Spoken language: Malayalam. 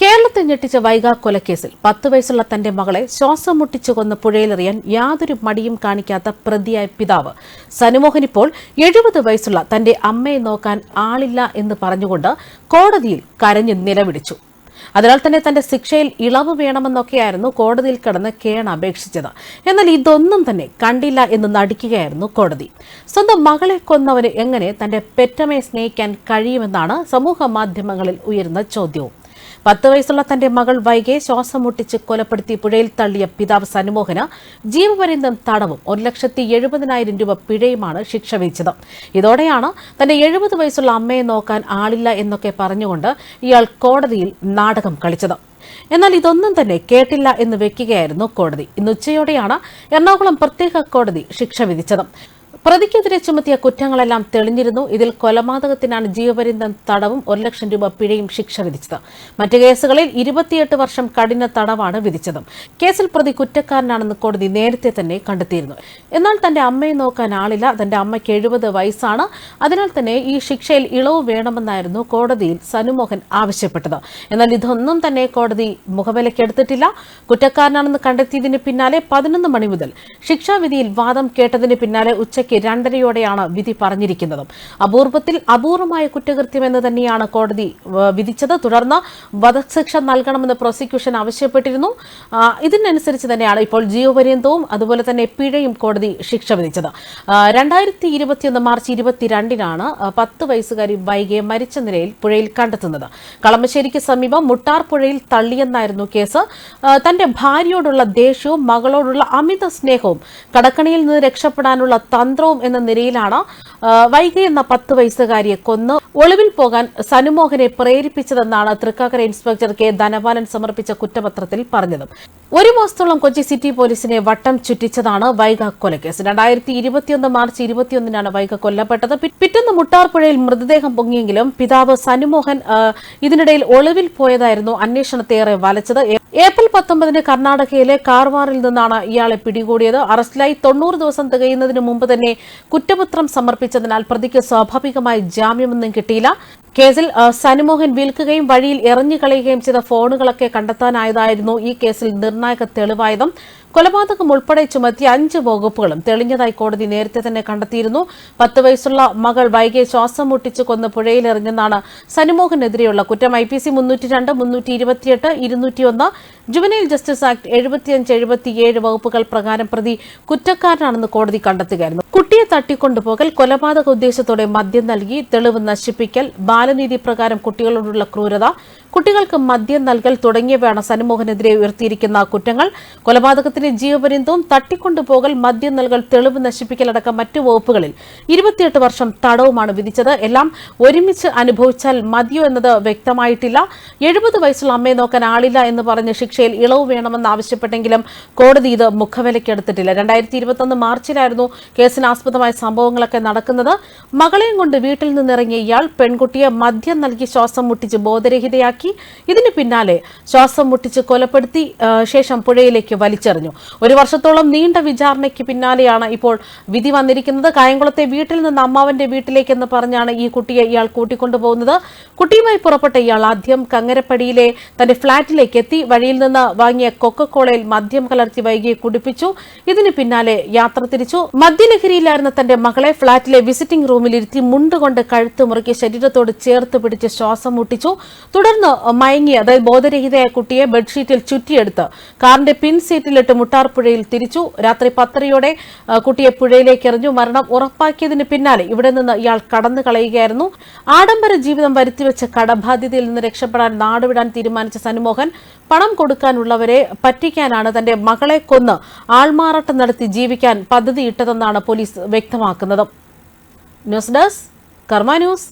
കേരളത്തെ ഞെട്ടിച്ച കൊലക്കേസിൽ പത്ത് വയസ്സുള്ള തന്റെ മകളെ ശ്വാസം മുട്ടിച്ചു കൊന്ന് പുഴയിലെറിയാൻ യാതൊരു മടിയും കാണിക്കാത്ത പ്രതിയായ പിതാവ്. സനുമോഹൻ ഇപ്പോൾ എഴുപത് വയസ്സുള്ള തന്റെ അമ്മയെ നോക്കാൻ ആളില്ല എന്ന് പറഞ്ഞുകൊണ്ട് കോടതിയിൽ കരഞ്ഞു നിലവിളിച്ചു. അതിനാൽ തന്നെ തന്റെ ശിക്ഷയിൽ ഇളവ് വേണമെന്നൊക്കെയായിരുന്നു കോടതിയിൽ കിടന്ന് കേൺ അപേക്ഷിച്ചത്. എന്നാൽ ഇതൊന്നും തന്നെ കണ്ടില്ല എന്ന് നടിക്കുകയായിരുന്നു കോടതി. സ്വന്തം മകളെ കൊന്നവന് എങ്ങനെ തന്റെ പെറ്റമ്മയെ സ്നേഹിക്കാൻ കഴിയുമെന്നാണ് സമൂഹ മാധ്യമങ്ങളിൽ ഉയരുന്ന ചോദ്യവും. പത്ത് വയസ്സുള്ള തന്റെ മകൾ വൈകെ ശ്വാസം മുട്ടിച്ച് കൊലപ്പെടുത്തി പുഴയിൽ തള്ളിയ പിതാവ് സനുമോഹന് ജീവപര്യന്തം തടവും ഒരു ലക്ഷത്തി എഴുപതിനായിരം രൂപ പിഴയുമാണ് ശിക്ഷ വിധിച്ചത് ഇതോടെയാണ് തന്റെ എഴുപത് വയസ്സുള്ള അമ്മയെ നോക്കാൻ ആളില്ല എന്നൊക്കെ പറഞ്ഞുകൊണ്ട് ഇയാൾ കോടതിയിൽ നാടകം കളിച്ചത്. എന്നാൽ ഇതൊന്നും തന്നെ കേട്ടില്ല എന്ന് വെക്കുകയായിരുന്നു കോടതി. ഇന്ന് ഉച്ചയോടെയാണ് എറണാകുളം പ്രത്യേക കോടതി ശിക്ഷ വിധിച്ചത്. പ്രതിക്കെതിരെ ചുമത്തിയ കുറ്റങ്ങളെല്ലാം തെളിഞ്ഞിരുന്നു. ഇതിൽ കൊലപാതകത്തിനാണ് ജീവപര്യന്തം തടവും ഒരു ലക്ഷം രൂപ പിഴയും ശിക്ഷ വിധിച്ചത്. മറ്റു കേസുകളിൽ ഇരുപത്തിയെട്ട് വർഷം കഠിന തടവാണ് വിധിച്ചത്. കേസിൽ പ്രതി കുറ്റക്കാരനാണെന്ന് കോടതി നേരത്തെ തന്നെ കണ്ടെത്തിയിരുന്നു. എന്നാൽ തന്റെ അമ്മയെ നോക്കാൻ ആളില്ല. തന്റെ അമ്മയ്ക്ക് എഴുപത് വയസ്സാണ്. അതിനാൽ തന്നെ ഈ ശിക്ഷയിൽ ഇളവ് വേണമെന്നായിരുന്നു കോടതിയിൽ സനുമോഹൻ ആവശ്യപ്പെട്ടത്. എന്നാൽ ഇതൊന്നും തന്നെ കോടതി മുഖവിലക്കെടുത്തിട്ടില്ല കുറ്റക്കാരനാണെന്ന് കണ്ടെത്തിയതിന് പിന്നാലെ പതിനൊന്ന് മണി മുതൽ ശിക്ഷാവിധിയിൽ വാദം കേട്ടതിന് പിന്നാലെ ഉച്ചയ്ക്ക് രണ്ടരയോടെയാണ് വിധി പറഞ്ഞിരിക്കുന്നത്. അപൂർവത്തിൽ അപൂർവമായ കുറ്റകൃത്യമെന്ന് തന്നെയാണ് കോടതി വിധിച്ചത്. തുടർന്ന് വധശിക്ഷ നൽകണമെന്ന് പ്രോസിക്യൂഷൻ ആവശ്യപ്പെട്ടിരുന്നു. ഇതിനനുസരിച്ച് തന്നെയാണ് ഇപ്പോൾ ജീവപര്യന്തവും അതുപോലെ തന്നെ പിഴയും കോടതി ശിക്ഷ വിധിച്ചത്. രണ്ടായിരത്തി ഇരുപത്തിയൊന്ന് മാർച്ച് ഇരുപത്തിരണ്ടിനാണ് പത്ത് വയസ്സുകാരി വൈകിയെ മരിച്ച നിലയിൽ പുഴയിൽ കണ്ടെത്തുന്നത്. കളമശ്ശേരിക്ക് സമീപം മുട്ടാർ പുഴയിൽ തള്ളിയെന്നായിരുന്നു കേസ്. തന്റെ ഭാര്യയോടുള്ള ദേഷ്യവും മകളോടുള്ള അമിത സ്നേഹവും കടക്കണിയിൽ നിന്ന് രക്ഷപ്പെടാനുള്ള തന്ത്രവും എന്ന നിലയിലാണ് വൈകി എന്ന പത്ത് വയസ്സുകാരിയെ കൊന്ന് ഒളിവിൽ പോകാൻ സനുമോഹനെ പ്രേരിപ്പിച്ചതെന്നാണ് തൃക്കാക്കര ഇൻസ്പെക്ടർ കെ ധനപാലൻ സമർപ്പിച്ച കുറ്റപത്രത്തിൽ പറഞ്ഞത്. ഒരു മാസത്തോളം കൊച്ചി സിറ്റി പോലീസിനെ വട്ടം ചുറ്റിച്ചതാണ് വൈഗ കൊലക്കേസ്. രണ്ടായിരത്തി ഇരുപത്തിയൊന്ന് മാർച്ച് ഇരുപത്തിയൊന്നിനാണ് വൈഗ കൊല്ലപ്പെട്ടത്. പിറ്റുന്ന മുട്ടാർപ്പുഴയിൽ മൃതദേഹം പൊങ്ങിയെങ്കിലും പിതാവ് സനുമോഹൻ ഇതിനിടയിൽ ഒളിവിൽ പോയതായിരുന്നു അന്വേഷണത്തേറെ വലച്ചത്. ഏപ്രിൽ പത്തൊമ്പതിന് കർണാടകയിലെ കാർവാറിൽ നിന്നാണ് ഇയാളെ പിടികൂടിയത്. അറസ്റ്റിലായി തൊണ്ണൂറ് ദിവസം തികയുന്നതിന് മുമ്പ് തന്നെ കുറ്റപത്രം സമർപ്പിച്ചതിനാൽ പ്രതിക്ക് സ്വാഭാവികമായി ജാമ്യമൊന്നും കിട്ടിയില്ല. കേസിൽ സനുമോഹൻ വിൽക്കുകയും വഴിയിൽ എറിഞ്ഞുകളയുകയും ചെയ്ത ഫോണുകളൊക്കെ കണ്ടെത്താനായതായിരുന്നു ഈ കേസിൽ നിർണായക തെളിവായതും. കൊലപാതകം ഉൾപ്പെടെ ചുമത്തിയ അഞ്ച് വകുപ്പുകളും തെളിഞ്ഞതായി കോടതി നേരത്തെ തന്നെ കണ്ടെത്തിയിരുന്നു. പത്ത് വയസ്സുള്ള മകൾ വൈകെ ശ്വാസം മുട്ടിച്ച് കൊന്ന് പുഴയിലെറിഞ്ഞെന്നാണ് സനുമോഹനെതിരെയുള്ള കുറ്റം. ഐ പി സി മുന്നൂറ്റി രണ്ട് മുന്നൂറ്റി ഇരുപത്തിയെട്ട് ഇരുന്നൂറ്റിയൊന്ന്. ജുവനൈൽ ജസ്റ്റിസ് ആക്ട് എഴുപത്തിയഞ്ച് എഴുപത്തിയേഴ് വകുപ്പുകൾ പ്രകാരം പ്രതി കുറ്റക്കാരനാണെന്ന് കോടതി കണ്ടെത്തുകയായിരുന്നു. കുട്ടിയെ തട്ടിക്കൊണ്ടുപോകൽ കൊലപാതക ഉദ്ദേശത്തോടെ മദ്യം നൽകി തെളിവ് നശിപ്പിക്കൽ ബാലനീതി പ്രകാരം കുട്ടികളോടുള്ള ക്രൂരത കുട്ടികൾക്ക് മദ്യം നൽകൽ തുടങ്ങിയവയാണ് സനുമോഹനെതിരെ ഉയർത്തിയിരിക്കുന്ന കുറ്റങ്ങൾ. കൊലപാതകത്തിന് ജീവപര്യന്തവും തട്ടിക്കൊണ്ടുപോകൽ മദ്യം നൽകൽ തെളിവ് നശിപ്പിക്കൽ അടക്കം മറ്റു വകുപ്പുകളിൽ ഇരുപത്തിയെട്ട് വർഷം തടവുമാണ് വിധിച്ചത്. എല്ലാം ഒരുമിച്ച് അനുഭവിച്ചാൽ മതിയോ എന്നത് വ്യക്തമായിട്ടില്ല. എഴുപത് വയസ്സുള്ള അമ്മയെ നോക്കാൻ ആളില്ല എന്ന് പറഞ്ഞ് ശിക്ഷയിൽ ഇളവ് വേണമെന്ന് ആവശ്യപ്പെട്ടെങ്കിലും കോടതി ഇത് മുഖവിലക്കെടുത്തിട്ടില്ല രണ്ടായിരത്തി ഇരുപത്തൊന്ന് മാർച്ചിലായിരുന്നു കേസിനാസ്പദമായ സംഭവങ്ങളൊക്കെ നടക്കുന്നത്. മകളെയും കൊണ്ട് വീട്ടിൽ നിന്നിറങ്ങിയ ഇയാൾ പെൺകുട്ടിയെ മദ്യം നൽകി ശ്വാസം മുട്ടിച്ച് ബോധരഹിതയാക്കി. ഇതിന് പിന്നാലെ ശ്വാസം മുട്ടിച്ച് കൊലപ്പെടുത്തി ശേഷം പുഴയിലേക്ക് വലിച്ചെറിഞ്ഞു. ഒരു വർഷത്തോളം നീണ്ട വിചാരണയ്ക്ക് പിന്നാലെയാണ് ഇപ്പോൾ വിധി വന്നിരിക്കുന്നത്. കായംകുളത്തെ വീട്ടിൽ നിന്ന് അമ്മാവന്റെ വീട്ടിലേക്കെന്ന് പറഞ്ഞാണ് ഈ കുട്ടിയെ ഇയാൾ കൂട്ടിക്കൊണ്ടുപോകുന്നത്. കുട്ടിയുമായി പുറപ്പെട്ട ഇയാൾ ആദ്യം കങ്ങരപ്പടിയിലെ തന്റെ ഫ്ളാറ്റിലേക്ക് എത്തി വഴിയിൽ നിന്ന് വാങ്ങിയ കൊക്കക്കോളയിൽ മദ്യം കലർത്തി വൈകിയെ കുടിപ്പിച്ചു. ഇതിന് പിന്നാലെ യാത്ര തിരിച്ചു. മദ്യലഹരിയിലായിരുന്ന തന്റെ മകളെ ഫ്ളാറ്റിലെ വിസിറ്റിംഗ് റൂമിൽ ഇരുത്തി മുണ്ടുകൊണ്ട് കഴുത്ത് മുറുക്കി ശരീരത്തോട് ചേർത്ത് പിടിച്ച് ശ്വാസം മുട്ടിച്ചു. തുടർന്ന് മയങ്ങി അതായത് ബോധരഹിതയായ കുട്ടിയെ ബെഡ്ഷീറ്റിൽ ചുറ്റിയെടുത്ത് കാറിന്റെ പിൻ സീറ്റിലിട്ട് മുട്ടാർപ്പുഴയിൽ തിരിച്ചു. രാത്രി പത്തരയോടെ കുട്ടിയെ പുഴയിലേക്ക് എറിഞ്ഞു. മരണം ഉറപ്പാക്കിയതിന് പിന്നാലെ ഇവിടെ നിന്ന് ഇയാൾ കടന്നു കളയുകയായിരുന്നു. ആഡംബര ജീവിതം വരുത്തിവെച്ച കടബാധ്യതയിൽ നിന്ന് രക്ഷപ്പെടാൻ നാടുവിടാൻ തീരുമാനിച്ച സനുമോഹൻ പണം കൊടുക്കാനുള്ളവരെ പറ്റിക്കാനാണ് തന്റെ മകളെ കൊന്ന് ആൾമാറാട്ടം നടത്തി ജീവിക്കാൻ പദ്ധതിയിട്ടതെന്നാണ് പോലീസ് വ്യക്തമാക്കുന്നത്. News desk Karma news.